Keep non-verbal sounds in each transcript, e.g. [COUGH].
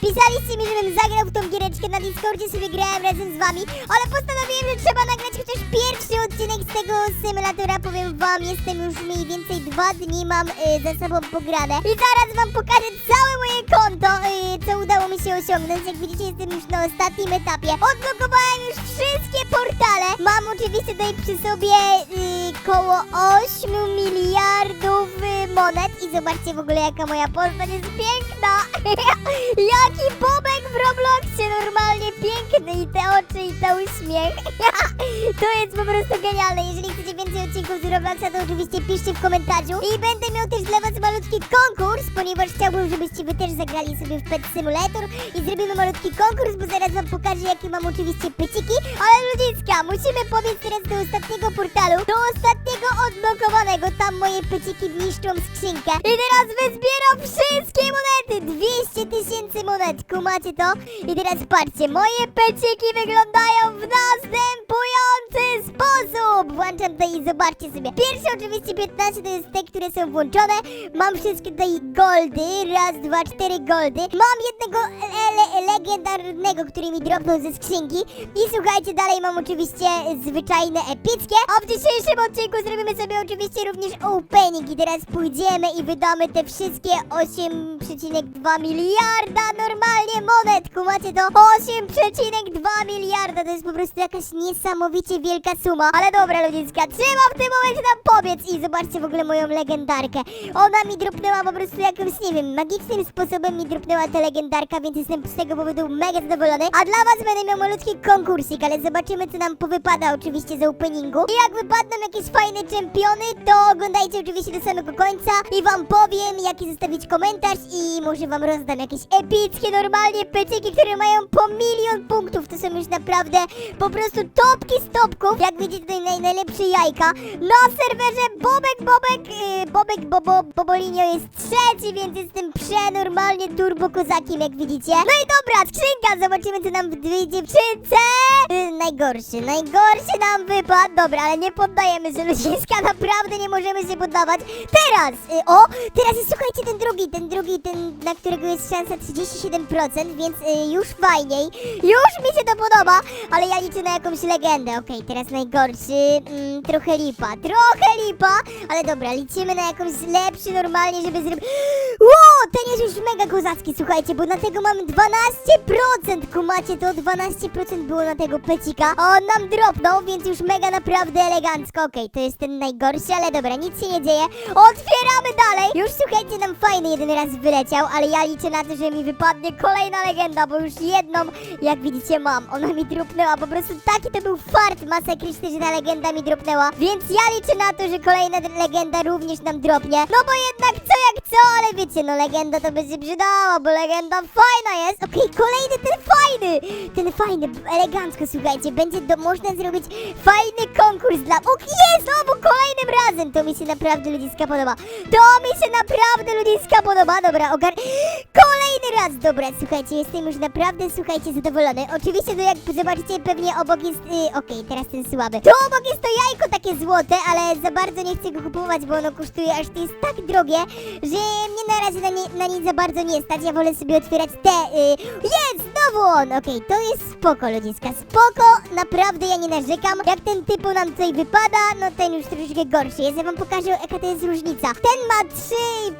Pisaliście mi, żebym zagrał w tą giereczkę na Discordzie, sobie grałem razem z wami, ale postanowiłem, że trzeba nagrać chociaż pierwszy odcinek z tego symulatora. Powiem wam, jestem już mniej więcej dwa dni mam yy, za sobą pograne. I zaraz wam pokażę całe moje konto, yy, co udało mi się osiągnąć. Jak widzicie, jestem już na ostatnim etapie. Odblokowałem już wszystkie portale. Mam oczywiście tutaj przy sobie yy, koło 8 miliardów yy, monet. I zobaczcie w ogóle, jaka moja postać jest piękna. [LAUGHS] Jaki bobek w Robloxie, normalnie piękny. I te oczy, i ten uśmiech. [LAUGHS] to jest po prostu genialne. Jeżeli chcecie odcinków z to oczywiście piszcie w komentarzu. I będę miał też dla was malutki konkurs, ponieważ chciałbym, żebyście wy też zagrali sobie w Pet Simulator. I zrobimy malutki konkurs, bo zaraz wam pokażę, jakie mam oczywiście pyciki. Ale ludziska, musimy pobiec teraz do ostatniego portalu, do ostatniego odblokowanego. Tam moje pyciki niszczą skrzynkę. I teraz wyzbieram wszystkie monety. 200 tysięcy monet, kumacie to? I teraz patrzcie, moje pyciki wyglądają w następujący sposób. Włączam tutaj i zobaczcie sobie. Pierwsze oczywiście 15 to jest te, które są włączone. Mam wszystkie tutaj goldy. Raz, dwa, cztery goldy. Mam jednego le legendarnego, który mi dropnął ze skrzynki. I słuchajcie, dalej mam oczywiście zwyczajne epickie. A w dzisiejszym odcinku zrobimy sobie oczywiście również opening. I teraz pójdziemy i wydamy te wszystkie 8,2 miliarda normalnie monet. Kumacie to? 8,2 miliarda. To jest po prostu jakaś niesamowicie wielka suma. Ale dobra, ludziska, trzeba w tym momencie nam pobiec. I zobaczcie w ogóle moją legendarkę. Ona mi dropnęła po prostu jakimś, nie wiem, magicznym sposobem mi dropnęła ta legendarka, więc jestem z tego powodu mega zadowolony. A dla was będę miał malutki konkursik, ale zobaczymy, co nam powypada oczywiście z openingu. I jak wypadną jakieś fajne czempiony, to oglądajcie oczywiście do samego końca i wam powiem, jaki zostawić komentarz i może wam rozdam jakieś epickie normalnie pyciki, które mają po milion punktów. To są już naprawdę po prostu topki z topków. Jak widzicie tutaj naj, najlepsze jajka. Na serwerze Bobek Bobek, yy, Bobek Bobo, Bobolinio jest trzeci, więc jestem przenormalnie turbo kozakiem, jak widzicie. No i dobra, skrzynka, zobaczymy co nam w skrzynce. Yy, najgorszy, najgorszy nam wypadł. Dobra, ale nie poddajemy się ludziska, naprawdę nie możemy się poddawać. Teraz, yy, o, teraz jest, słuchajcie, ten drugi, ten drugi, ten, na którego jest szansa 37%, więc yy, już fajniej. Już mi się to podoba, ale ja liczę na jakąś legendę. Okej, teraz najgorszy, mm, trochę lipa, trochę lipa, ale dobra, liczymy na jakąś lepszy normalnie, żeby zrobić... Ło, ten jest już mega kozacki, słuchajcie, bo na tego mamy 12%, kumacie to, 12% było na tego pecika, a on nam dropnął, więc już mega naprawdę elegancko. Okej, to jest ten najgorszy, ale dobra, nic się nie dzieje. Otwieramy dalej! Już słuchajcie, nam fajny jeden raz wyleciał, ale ja liczę na to, że mi wypadnie kolejna legenda, bo już jedną, jak widzicie, mam. Ona mi dropnęła, po prostu taki to był fart masakryczny, że ta legenda mi dropnęła, więc ja liczę na to, że kolejna legenda również nam dropnie. No bo jednak co jak co, ale wiecie, no legenda to by się przydała, bo legenda fajna jest. Okej, kolejny ten fajny, ten fajny, elegancko, słuchajcie, będzie do, można zrobić fajny konkurs dla... O, jest, znowu kolejnym razem, to mi się naprawdę ludziska podoba. To mi się naprawdę ludziska podoba, dobra, ogar... Kolejny raz, dobra, słuchajcie, jestem już naprawdę, słuchajcie, zadowolony. Oczywiście, to jak zobaczycie, pewnie obok jest... Y, Okej, teraz ten słaby. Tu obok jest to jajko takie złote, ale za bardzo nie chcę go kupować, bo ono kosztuje aż to jest tak drogie, że mnie na razie na, nie, na nic za bardzo nie stać. Ja wolę sobie otwierać te... Y... Jest, Okej, to jest spoko, ludziska, spoko, naprawdę ja nie narzekam. Jak ten typu nam tutaj wypada, no ten już troszeczkę gorszy jest. Ja wam pokażę, jaka to jest różnica. Ten ma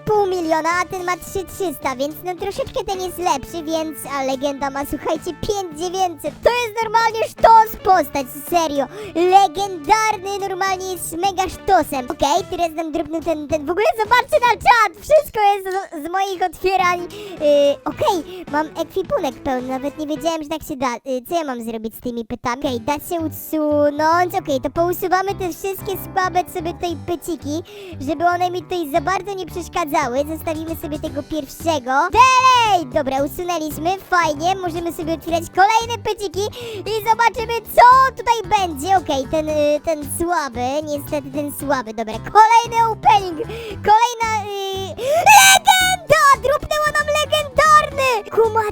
3,5 miliona, a ten ma 3,300, więc no troszeczkę ten jest lepszy, więc... A legenda ma, słuchajcie, 5,900. To jest normalnie sztos postać, serio. Legendarny, normalnie jest mega sztosem. Okej, teraz nam drobny ten, ten... W ogóle zobaczcie na czat, wszystko jest z, z moich otwierań. Yy, Okej, mam ekwipunek pełny, nawet nie wiedziałem, że tak się da. Yy, co ja mam zrobić z tymi pytami? Okej, da się usunąć. Okej, to pousuwamy te wszystkie słabe sobie tutaj pyciki, żeby one mi tutaj za bardzo nie przeszkadzały. Zostawimy sobie tego pierwszego. Dalej! Dobra, usunęliśmy, fajnie. Możemy sobie otwierać kolejne pyciki i zobaczymy, co tutaj będzie. Okej, ten, y, ten słaby, niestety ten słaby. Dobra, kolejny opening,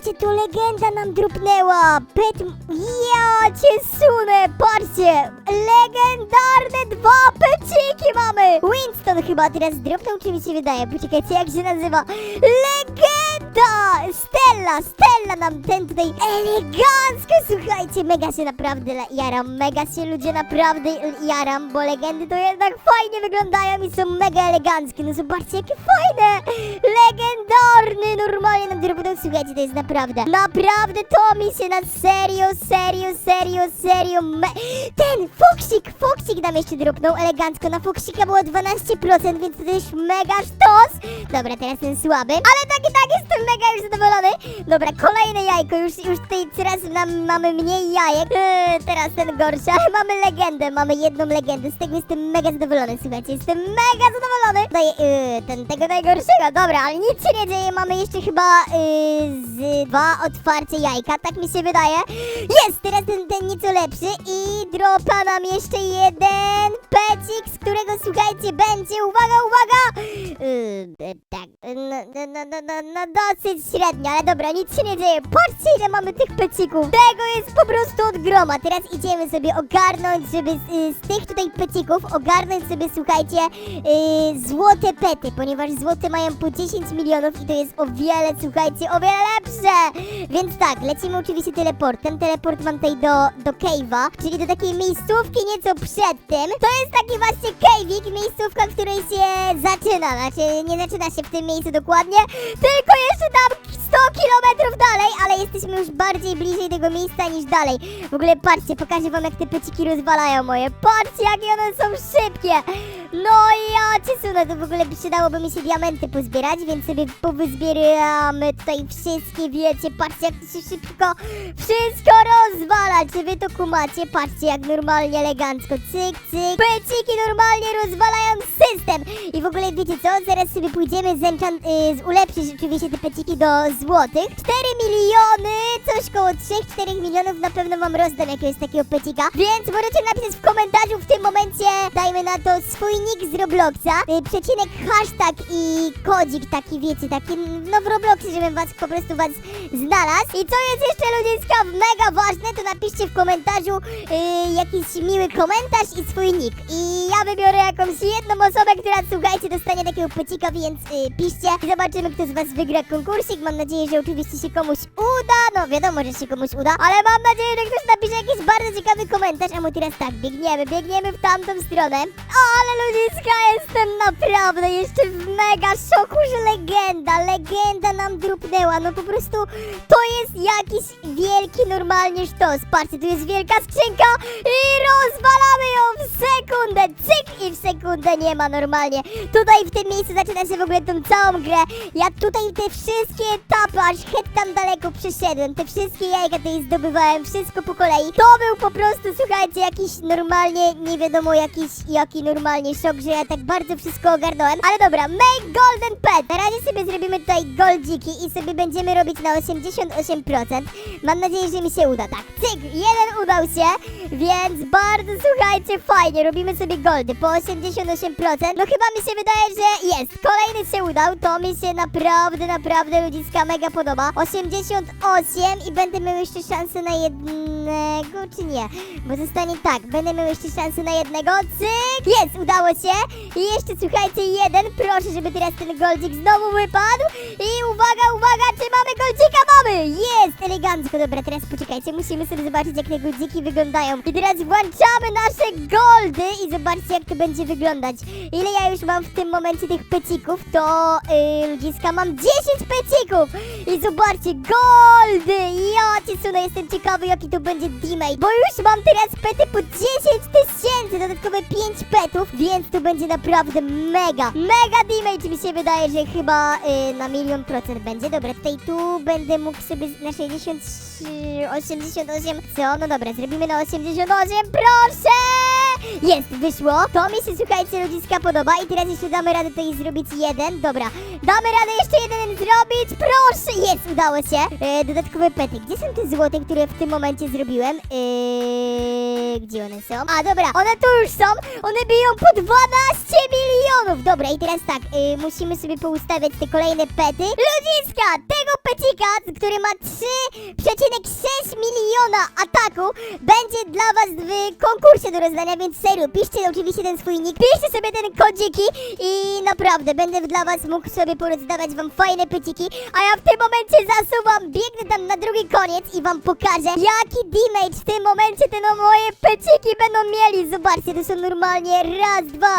Kumacie, to legenda nam drupnęła! Pet... Ja cię sunę! Patrzcie! Legendarne dwa peciki mamy! Winston chyba teraz dropnął, czy mi się wydaje? Poczekajcie, jak się nazywa? Legenda! Stella! Stella nam ten tutaj elegancko, słuchajcie, mega się naprawdę jaram, mega się ludzie naprawdę jaram, bo legendy to jednak fajnie wyglądają i są mega eleganckie, no zobaczcie, jakie fajne! Legendarny, normalnie nam drobną, słuchajcie, to jest naprawdę, naprawdę to mi się na serio, serio, serio, serio, me... Ten Foksik, Foksik nam jeszcze dropnął elegancko, na Foksika było 12%, więc to jest mega sztos! Dobra, teraz ten słaby, ale tak i tak jestem mega już zadowolony. Dobra, kolejne jajko, już, już tutaj coraz nam, mamy mniej jajek. Eee, teraz ten gorszy, ale [LAUGHS] mamy legendę, mamy jedną legendę, z tego jestem mega zadowolony, słuchajcie, jestem mega zadowolony. Tutaj yy, ten, tego najgorszego, dobra, ale nic się nie dzieje, mamy jeszcze chyba yy, z dwa otwarcie jajka, tak mi się wydaje. Jest, teraz ten, ten nieco lepszy i dropa nam jeszcze jeden pecik, z którego, słuchajcie, będzie, uwaga, uwaga, yy, e, tak, no, no, no, no, no, no dosyć średnio, ale dobra, nic się nie dzieje. Patrzcie, ile mamy tych pecików. Tego jest po prostu od groma. Teraz idziemy sobie ogarnąć, żeby z, y, z tych tutaj pecików ogarnąć sobie, słuchajcie, y, złote pety, ponieważ złote mają po 10 milionów i to jest o wiele, słuchajcie, o wiele lepsze. Więc tak, lecimy oczywiście teleportem. Teleport mam tutaj do, do cave'a, czyli do takiej miejscówki nieco przed tym. To jest taki właśnie cave'ik, miejscówka, w której się zaczyna. Znaczy, nie zaczyna się w tym miejscu dokładnie, tylko jeszcze tam 100 kilometrów dalej, ale jesteśmy już bardziej bliżej tego miejsca niż dalej. W ogóle patrzcie, pokażę wam jak te peciki rozwalają moje. Patrzcie, jakie one są szybkie. No ja cię sunę, to w ogóle przydałoby mi się diamenty pozbierać, więc sobie powyzbieramy tutaj wszystkie, wiecie, patrzcie jak to się szybko wszystko rozwala. Czy wy to kumacie? Patrzcie jak normalnie, elegancko, cyk, cyk. Peciki normalnie rozwalają system. I w ogóle wiecie co, zaraz sobie pójdziemy z enchant, y, z ulepszyć oczywiście te peciki do złotych. 4 miliony, coś koło 3-4 milionów na pewno wam rozdam jakiegoś takiego pecika. Więc możecie napisać w komentarzu w tym momencie, dajmy na to swój nick z Robloxa, y, przecinek hashtag i kodzik taki, wiecie, taki, no w Robloxie, żebym was po prostu was znalazł. I co jest jeszcze ludziska mega ważne, to napiszcie w komentarzu y, jakiś miły komentarz i swój nick. I ja wybiorę jakąś jedną osobę, która słuchajcie, dostanie takiego pecika, więc y, piszcie i zobaczymy, kto z was wygra konkursik. Mam nadzieję, że oczywiście się komuś uda. No wiadomo, że się komuś uda, ale mam nadzieję, że ktoś napisze jakiś bardzo ciekawy komentarz. A my teraz tak, biegniemy, biegniemy w tamtą stronę. O, ale ludziska, jestem naprawdę jeszcze w mega szoku, że legenda, legenda nam drupnęła. No po prostu to jest jakiś wielki normalnie sztos. Patrzcie, tu jest wielka skrzynka i rozwalamy ją w sekundę. Cyk i w sekundę nie ma normalnie. Tutaj w tym miejscu zaczyna się w ogóle tą całą grę. Ja tutaj te wszystkie etapy, aż het tam daleko przeszedłem. Te wszystkie jajka tutaj zdobywałem, wszystko po kolei. To był po prostu, słuchajcie, jakiś normalnie, nie wiadomo jakiś, jaki normalnie szok, że ja tak bardzo wszystko ogarnąłem. Ale dobra, make golden pet. Na razie sobie zrobimy tutaj goldziki i sobie będziemy robić na 88%. Mam nadzieję, że mi się uda. Tak, cyk, jeden udał się, więc bardzo, słuchajcie, fajnie. Robimy sobie goldy po 88%. No chyba mi się wydaje, że jest. Kolejny się udał. To mi się naprawdę, naprawdę ludziska mega podoba. 88 i będę miał jeszcze szansę na jednego, czy nie? Bo zostanie tak, będę miał jeszcze szansę na jednego. Cyk! Jest, udało się. I jeszcze słuchajcie, jeden. Proszę, żeby teraz ten goldzik znowu wypadł. I uwaga, uwaga, czy mamy goldzika? Mamy! Jest, elegancko. Dobra, teraz poczekajcie, musimy sobie zobaczyć, jak te goldziki wyglądają. I teraz włączamy nasze goldy i zobaczcie, jak to będzie wyglądać. Ile ja już mam w tym momencie tych pecików, to yy, ludziska, mam 10 pecików. I zobaczcie, goldy! Ja cię sunę, jestem ciekawy, jaki to będzie teammate. Bo już mam teraz pety po 10 tysięcy, dodatkowe 5 petów, więc to będzie naprawdę mega, mega teammate mi się wydaje, że chyba yy, na milion procent będzie. Dobra, tutaj tu będę mógł sobie na 63, 88, co? No dobra, zrobimy na 88, proszę! Jest, wyszło. To mi się, słuchajcie, ludziska podoba i teraz jeszcze damy radę tutaj zrobić jeden. Dobra, damy radę jeszcze jeden zrobić, proszę! Jest, udało się. E, dodatkowe pety. Gdzie są te złote, które w tym momencie zrobiłem? Gdzie one są? A, dobra, one tu już są. One biją po 12 milionów. Dobra, i teraz tak, y, musimy sobie poustawiać te kolejne pety. Ludziska, tego pecika, który ma 3,6 miliona ataku, będzie dla was w konkursie do rozdania, więc serio, piszcie oczywiście ten swój nick, piszcie sobie ten kodziki i naprawdę, będę dla was mógł sobie porozdawać wam fajne peciki, a ja w tym momencie zasuwam, biegnę tam na drugi koniec i wam pokażę, jaki damage w tym momencie te no moje peciki będą mieli. Zobaczcie, to są normalnie raz, dwa,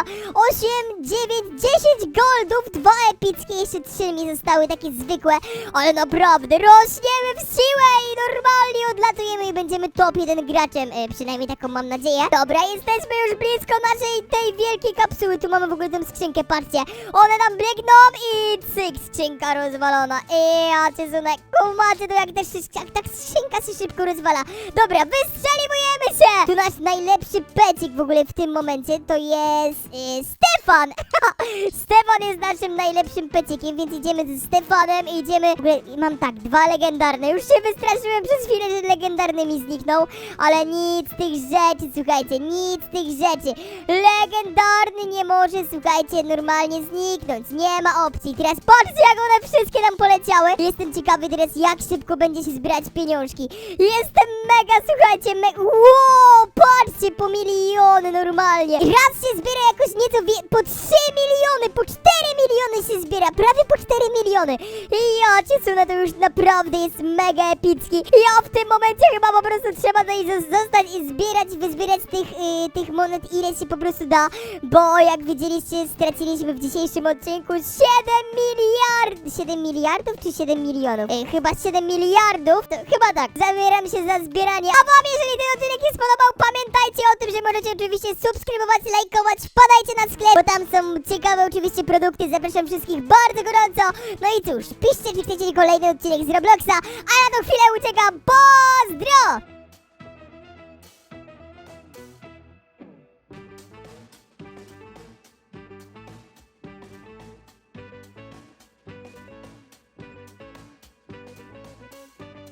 osiem, dziewięć, dziesięć goldów, dwa epickie, jeszcze trzy mi zostały takie zwykłe, ale naprawdę rośniemy w siłę i normalnie odlatujemy i będziemy top 1 graczem, e, przynajmniej taką mam nadzieję. Dobra, jesteśmy już blisko naszej tej wielkiej kapsuły, tu mamy w ogóle tę skrzynkę, patrzcie, one nam biegną i cyk, skrzynka rozwalona. I ja cię sunek, kumacie to jak, też, jak ta skrzynka się szybko rozwala. Dobra, wystrzeliwujemy się! Nasz najlepszy pecik w ogóle w tym momencie to jest e, Stefan! [LAUGHS] Stefan jest naszym najlepszym pecikiem, więc idziemy ze Stefanem i idziemy... W ogóle mam tak, dwa legendarne. Już się wystraszyłem przez chwilę, że legendarny mi zniknął, ale nic tych rzeczy, słuchajcie, nic tych rzeczy. Legendarny nie może, słuchajcie, normalnie zniknąć. Nie ma opcji. Teraz patrzcie, jak one wszystkie nam poleciały. Jestem ciekawy teraz, jak szybko będzie się zbierać pieniążki. Jestem mega, słuchajcie, me... Wow, patrzcie, po miliony normalnie. Raz się zbiera jakoś nieco wie... po 3 miliony, po 4 miliony się zbiera, prawie po 4 miliony. I ja cię sunę, to już naprawdę jest mega epicki. Ja w tym momencie chyba po prostu trzeba zos- zostać i zbierać, wyzbierać tych, y, tych monet ile się po prostu da, bo jak widzieliście, straciliśmy w dzisiejszym odcinku 7 miliard... 7 miliardów czy 7 milionów? Y, chyba 7 miliardów, to chyba tak. Zabieram się za zbieranie. A wam, jeżeli ten odcinek się spodobał, pamiętajcie o tym, że możecie oczywiście subskrybować, lajkować, wpadajcie na sklep, bo tam są ciekawe oczywiście produkty, zapraszam wszystkich bardzo gorąco. No i cóż, piszcie, czy chcecie kolejny odcinek z Robloxa, a ja na chwilę uciekam, pozdro!